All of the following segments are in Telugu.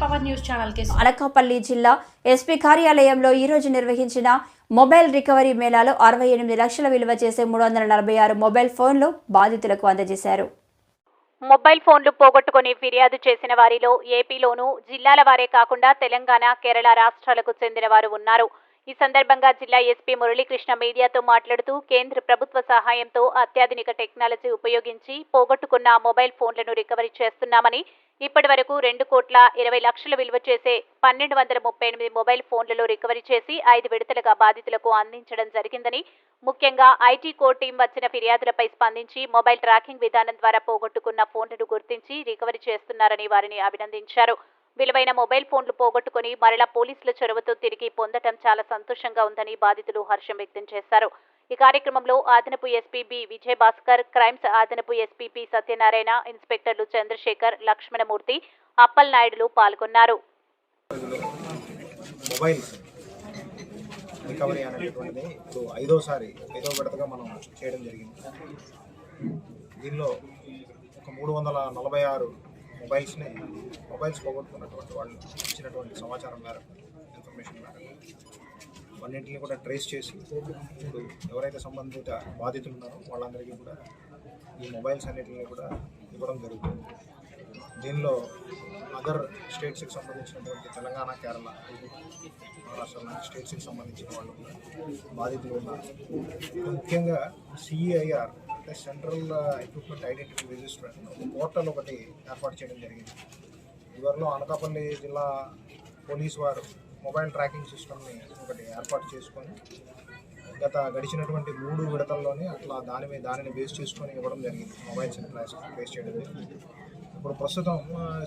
పవర్ న్యూస్ ఛానల్కి అనకాపల్లి జిల్లా ఎస్పీ కార్యాలయంలో ఈ రోజు నిర్వహించిన మొబైల్ రికవరీ మేళాలో అరవై ఎనిమిది లక్షల విలువ చేసే మూడు వందల నలభై ఆరు మొబైల్ ఫోన్లు బాధితులకు అందజేశారు. మొబైల్ ఫోన్లు పోగొట్టుకుని ఫిర్యాదు చేసిన వారిలో ఏపీలోనూ జిల్లాల వారే కాకుండా తెలంగాణ కేరళ రాష్ట్రాలకు చెందిన వారు ఉన్నారు. ఈ సందర్భంగా జిల్లా ఎస్పీ మురళీకృష్ణ మీడియాతో మాట్లాడుతూ కేంద్ర ప్రభుత్వ సహాయంతో అత్యాధునిక టెక్నాలజీ ఉపయోగించి పోగొట్టుకున్న మొబైల్ ఫోన్లను రికవరీ చేస్తున్నామని ఇప్పటి వరకు రెండు కోట్ల ఇరవై లక్షల విలువ చేసే పన్నెండు వందల ముప్పై ఎనిమిది మొబైల్ ఫోన్లలో రికవరీ చేసి ఐదు విడతలుగా బాధితులకు అందించడం జరిగిందని ముఖ్యంగా ఐటీ కోర్ టీం వచ్చిన ఫిర్యాదులపై స్పందించి మొబైల్ ట్రాకింగ్ విధానం ద్వారా పోగొట్టుకున్న ఫోన్లను గుర్తించి రికవరీ చేస్తున్నారని వారిని అభినందించారు. విలువైన మొబైల్ ఫోన్లు పోగొట్టుకుని మరలా పోలీసుల చొరవతో తిరిగి పొందటం చాలా సంతోషంగా ఉందని బాధితులు హర్షం వ్యక్తం చేశారు. ఈ కార్యక్రమంలో అదనపు SP B Vijay Bhaskar crimes అదనపు ఎస్పీ పి సత్యనారాయణ ఇన్స్పెక్టర్లు చంద్రశేఖర్ లక్ష్మణమూర్తి అప్పల్ నాయుడులు పాల్గొన్నారు. రికవరీ అనేటువంటిది ఇప్పుడు ఐదోసారి ఐదో విడతగా మనం చేయడం జరిగింది. దీనిలో ఒక మూడు వందల నలభై ఆరు మొబైల్స్ని మొబైల్స్ పోగొట్టుకున్నటువంటి వాళ్ళు ఇచ్చినటువంటి సమాచారం మేరకు ఇన్ఫర్మేషన్ మేరకు అన్నింటిని కూడా ట్రేస్ చేసి ఇప్పుడు ఎవరైతే సంబంధిత బాధితులు ఉన్నారో వాళ్ళందరికీ కూడా ఈ మొబైల్స్ అన్నిటిని కూడా ఇవ్వడం జరుగుతుంది. దీనిలో అదర్ స్టేట్స్కి సంబంధించినటువంటి తెలంగాణ కేరళ మహారాష్ట్ర లాంటి స్టేట్స్కి సంబంధించిన వాళ్ళు కూడా బాధితులు ఉన్నారు ముఖ్యంగా CIR plus central equipment identity register అని ఒక పోర్టల్ ఒకటి ఏర్పాటు చేయడం జరిగింది. ఇవరిలో అనకాపల్లి జిల్లా పోలీస్ వారు మొబైల్ ట్రాకింగ్ సిస్టమ్ని ఒకటి ఏర్పాటు చేసుకొని గత గడిచినటువంటి మూడు విడతల్లోనే అట్లా దాని మీద దానిని బేస్ చేసుకొని ఇవ్వడం జరిగింది. మొబైల్ ట్రాస్ బేస్ చేయడం జరిగింది. ఇప్పుడు ప్రస్తుతం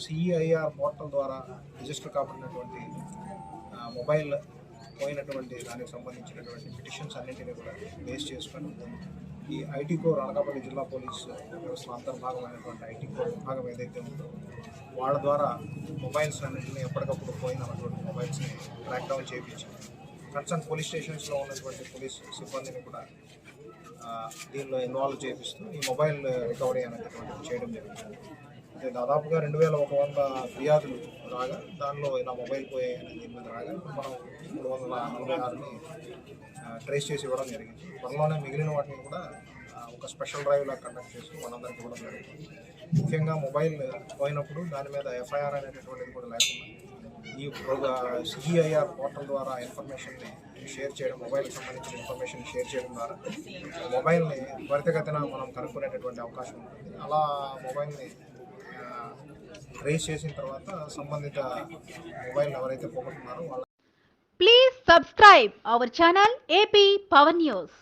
సిఈఐఆర్ పోర్టల్ ద్వారా రిజిస్టర్ కాబడినటువంటి మొబైల్ పోయినటువంటి దానికి సంబంధించినటువంటి పిటిషన్స్ అన్నింటినీ కూడా బేస్ చేసుకొని ఈ ఐటీ కోర్ అనకాపల్లి జిల్లా పోలీస్ వ్యవస్థలో అంతర్భాగమైనటువంటి ఐటీ కోర్ విభాగం ఏదైతే ఉందో వాళ్ళ ద్వారా మొబైల్స్ అన్నింటినీ ఎప్పటికప్పుడు పోయినటువంటి మొబైల్స్ని ట్రాక్ డౌన్ చేయించి కన్సర్న్ పోలీస్ స్టేషన్స్లో ఉన్నటువంటి పోలీస్ సిబ్బందిని కూడా దీనిలో ఇన్వాల్వ్ చేపిస్తూ ఈ మొబైల్ రికవరీ అనేటటువంటిది చేయడం జరుగుతుంది దాదాపుగా రెండు వేల ఒక వంద ఫిర్యాదులు రాగా దానిలో ఇలా మొబైల్ పోయాయని దీని మీద రాగా ఇప్పుడు మనం మూడు వందల నలభై ఆరుని ట్రేస్ చేసి ఇవ్వడం జరిగింది. త్వరలోనే మిగిలిన వాటిని కూడా ఒక స్పెషల్ డ్రైవ్ లా కండక్ట్ చేసి మనందరికీ ఇవ్వడం జరుగుతుంది. ముఖ్యంగా మొబైల్ పోయినప్పుడు దాని మీద ఎఫ్ఐఆర్ అనేటటువంటిది కూడా లేకుండా ఈ సిఈఐఆర్ పోర్టల్ ద్వారా ఇన్ఫర్మేషన్ని షేర్ చేయడం మొబైల్కి సంబంధించిన ఇన్ఫర్మేషన్ షేర్ చేయడం ద్వారా మొబైల్ని త్వరితగతిన మనం కనుక్కునేటటువంటి అవకాశం ఉంటుంది. అలా మొబైల్ని ట్రేస్ చేసిన తర్వాత సంబంధిత మొబైల్ ఎవరైతే పోగొట్టున్నారో వాళ్ళ please subscribe our channel AP Pawan news